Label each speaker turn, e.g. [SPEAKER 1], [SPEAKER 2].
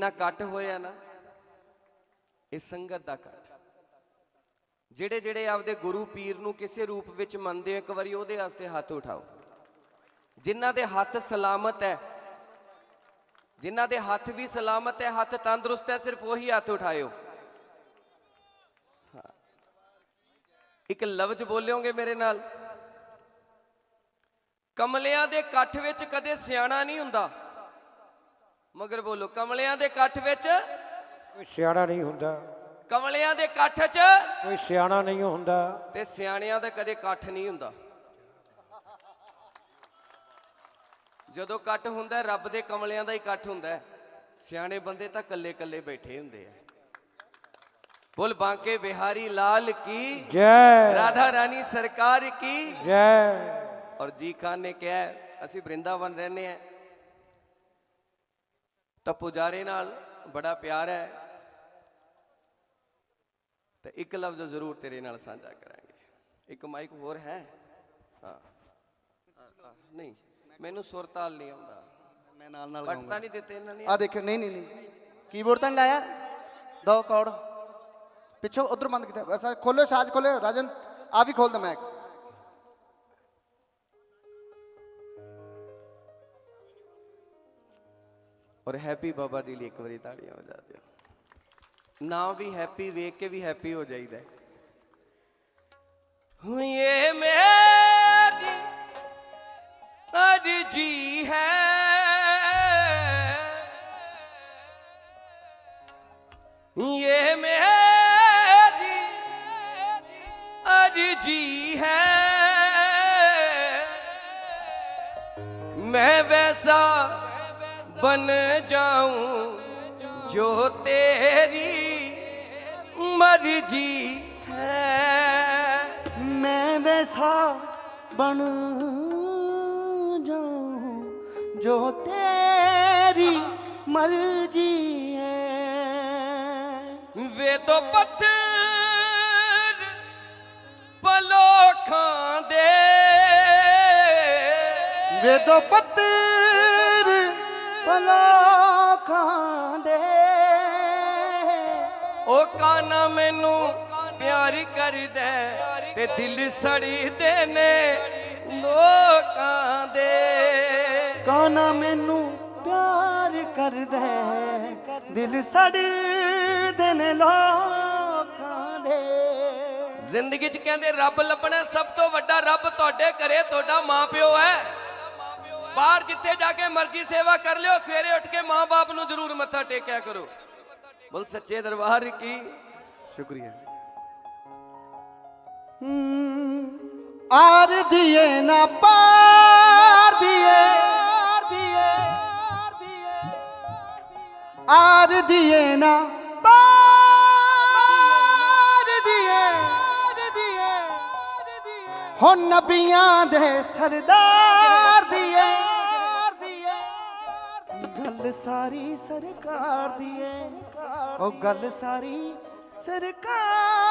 [SPEAKER 1] ਨਾ ਇਕੱਠ ਹੋਇਆ ਨਾ, ਇਹ ਸੰਗਤ ਦਾ ਇਕੱਠ ਜਿਹੜੇ ਜਿਹੜੇ ਆਪਦੇ ਗੁਰੂ ਪੀਰ ਨੂੰ ਕਿਸੇ ਰੂਪ ਵਿੱਚ ਮੰਨਦੇ ਹੋ, ਇੱਕ ਵਾਰੀ ਉਹਦੇ ਵਾਸਤੇ ਹੱਥ ਉਠਾਓ। ਜਿਨ੍ਹਾਂ ਦੇ ਹੱਥ ਸਲਾਮਤ ਹੈ, ਜਿਨ੍ਹਾਂ ਦੇ ਹੱਥ ਵੀ ਸਲਾਮਤ ਹੈ, ਹੱਥ ਤੰਦਰੁਸਤ ਹੈ, ਸਿਰਫ ਉਹੀ ਹੱਥ ਉਠਾਇਓ। ਇੱਕ ਲਫ਼ਜ਼ ਬੋਲਿਓਗੇ ਮੇਰੇ ਨਾਲ? ਕਮਲਿਆਂ ਦੇ ਇਕੱਠ ਵਿੱਚ ਕਦੇ ਸਿਆਣਾ ਨਹੀਂ ਹੁੰਦਾ। ਮਗਰ ਬੋਲੋ ਕਮਲਿਆਂ ਦੇ ਇਕੱਠ ਵਿੱਚ?
[SPEAKER 2] ਕੋਈ ਸਿਆਣਾ ਨਹੀਂ ਹੁੰਦਾ।
[SPEAKER 1] ਕਮਲਿਆਂ ਦੇ ਇਕੱਠ 'ਚ?
[SPEAKER 2] ਕੋਈ ਸਿਆਣਾ ਨਹੀਂ ਹੁੰਦਾ।
[SPEAKER 1] ਤੇ ਸਿਆਣਿਆਂ ਦਾ ਕਦੇ ਇਕੱਠ ਨਹੀਂ ਹੁੰਦਾ। ਜਦੋਂ ਇਕੱਠ ਹੁੰਦਾ ਰੱਬ ਦੇ ਕਮਲਿਆਂ ਦਾ ਹੀ ਇਕੱਠ ਹੁੰਦਾ। ਸਿਆਣੇ ਬੰਦੇ ਤਾਂ ਕੱਲੇ ਕੱਲੇ ਬੈਠੇ ਹੁੰਦੇ ਆ। ਬੋਲ ਬਾਂਕੇ ਬਿਹਾਰੀ ਲਾਲ ਕੀ?
[SPEAKER 2] ਜੈ।
[SPEAKER 1] ਰਾਧਾ ਰਾਣੀ ਸਰਕਾਰ ਕੀ?
[SPEAKER 2] ਜੈ।
[SPEAKER 1] ਔਰ ਜੀ ਖਾਨ ਨੇ ਕਿਹਾ ਅਸੀਂ ਬ੍ਰਿੰਦਾਵਨ ਰਹਿੰਦੇ ਆ। ਤਾਂ ਪੁਜਾਰੇ ਨਾਲ ਬੜਾ ਪਿਆਰ ਹੈ। ਤੇ ਇੱਕ ਲਫ਼ਜ਼ ਜ਼ਰੂਰ ਤੇਰੇ ਨਾਲ ਸਾਂਝਾ ਕਰਾਂਗੇ। ਇੱਕ ਮਾਈਕ ਹੋਰ ਹੈ? ਹਾਂ। ਨਹੀਂ ਮੈਨੂੰ ਸੁਰ ਤਾਲ ਨਹੀਂ ਆਉਂਦਾ।
[SPEAKER 3] ਮੈਂ ਨਾਲ ਨਾਲ ਗਾਉਂਗਾ
[SPEAKER 1] ਤਾਂ ਨਹੀਂ ਦਿੱਤੇ ਇਹਨਾਂ ਨੇ।
[SPEAKER 3] ਆ ਦੇਖਿਓ ਨਹੀਂ ਨਹੀਂ ਨਹੀਂ। ਕੀਬੋਰਡ ਤਾਂ ਲਾਇਆ? ਦੋ ਕੌੜ ਪਿੱਛੋਂ ਉਧਰ ਬੰਦ ਕੀਤਾ। ਐਸਾ ਖੋਲੋ ਸਾਜ ਖੋਲੋ ਰਾਜਨ ਆ ਵੀ ਖੋਲ ਦ
[SPEAKER 1] ਔਰ ਹੈਪੀ ਬਾਬਾ ਜੀ ਲਈ ਇੱਕ ਵਾਰੀ ਤਾੜੀਆਂ ਵਜਾ ਦਿਓ। ਨਾ ਵੀ ਹੈਪੀ, ਵੇਖ ਕੇ ਵੀ ਹੈਪੀ ਹੋ ਜਾਈਦਾ ਹੁਏ ਮੇਰੀ ਅਰਜੀ ਹੈ। ਇਹ ਮੇਰੀ ਅਰਜੀ ਹੈ। ਮੈਂ ਵੈਸਾ ਬਨ ਜਾਉਂ ਜੋ ਤੇਰੀ ਮਰਜ਼ੀ ਹੈ।
[SPEAKER 3] ਮੈਂ ਵੈਸਾ ਬਣ ਜਾਉਂ ਜੋ ਤੇਰੀ ਮਰਜ਼ੀ ਹੈ।
[SPEAKER 1] ਵੇ ਤੋ ਪੱਥਰ ਪਲੋ ਖਾਂਦੇ
[SPEAKER 3] ਵੇ ਤੋ ਪੱਥਰ ਪਲਾਖਾਂ ਦੇ।
[SPEAKER 1] ਉਹ ਕਾਨਾ ਮੈਨੂੰ ਪਿਆਰ ਕਰਦਾ ਤੇ ਦਿਲ ਸੜੀਦੇ ਨੇ ਲੋਕਾਂ ਦੇ।
[SPEAKER 3] ਕਾਨਾ ਮੈਨੂੰ ਪਿਆਰ ਕਰਦਾ ਦਿਲ ਸੜਦੇ ਨੇ ਲੋਕਾਂ ਦੇ।
[SPEAKER 1] ਜ਼ਿੰਦਗੀ 'ਚ ਕਹਿੰਦੇ ਰੱਬ ਲੱਭਣਾ ਸਭ ਤੋਂ ਵੱਡਾ ਰੱਬ ਤੁਹਾਡੇ ਘਰੇ ਤੁਹਾਡਾ ਮਾਪਿਓ ਹੈ। ਬਾਹਰ ਜਿੱਥੇ ਜਾ ਕੇ ਮਰਜ਼ੀ ਸੇਵਾ ਕਰ ਲਿਓ, ਸਵੇਰੇ ਉੱਠ ਕੇ ਮਾਂ-ਬਾਪ ਨੂੰ ਜ਼ਰੂਰ ਮੱਥਾ ਟੇਕਿਆ ਕਰੋ। ਬੋਲ ਸੱਚੇ ਦਰਬਾਰ ਕੀ?
[SPEAKER 3] ਸ਼ੁਕਰੀਆ। ਆਰ ਦੀਏ ਨਾ, ਪਾਰ ਦੀਏ, ਆਰ ਦੀਏ ਨਾ, ਪਾਰ ਦੀਏ ਹੋ ਨਬੀਆਂ ਦੇ ਸਰਦਾਰ ਦੀ ਗੱਲ ਸਾਰੀ ਸਰਕਾਰ ਦੀ ਏ। ਉਹ ਗੱਲ ਸਾਰੀ ਸਰਕਾਰ